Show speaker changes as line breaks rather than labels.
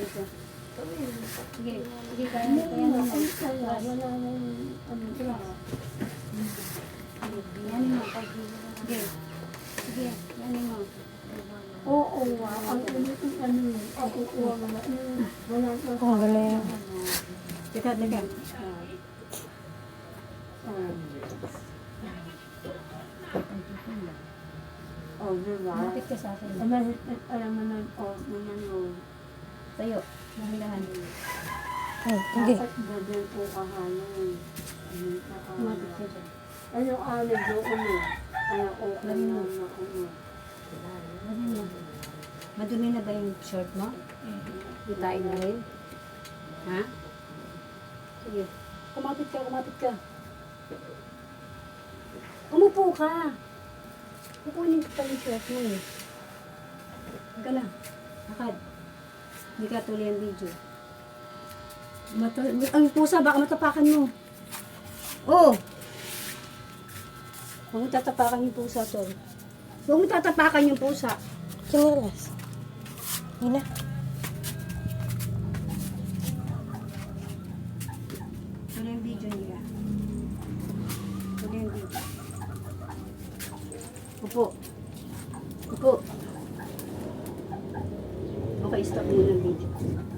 dito. Sige, sige, kaya, kaya mo.
Wala, wala nang ano.
Yan mo. Sige. Sige, yan mo.
Oo, nga. Ang ano kung ano yun. Ang kukuha mo na. mm, Wala
galing.
Teka, teka.
Oh, diba?
Malapit ka sa akin.
Alam, mo na, oh, naman yun.
Tayo. Nahilahan.
Ay, sige.
Dapat dadal po kahanan. Ano ka kahanan.
dyan.
Ano ano doon ano? Ano okay na
mo.
na ano?
Mo. Madumi na ba yung short mo? Itain mo rin? Ha? Sige. Kumapit ka, kumapit ka. Umupo ka. Kukunin ko pa yung short mo eh. Huwag ka lang. Lakad. Hindi ka tuloy ang video. Mata ang pusa, baka matapakan mo. Oh! Huwag mo tatapakan yung pusa, tol. Huwag mo tatapakan yung pusa.
Kinilas. Yun na.
Ano yung video nila? Ano yung video? Upo. Upo. Okay, stop muna ang video.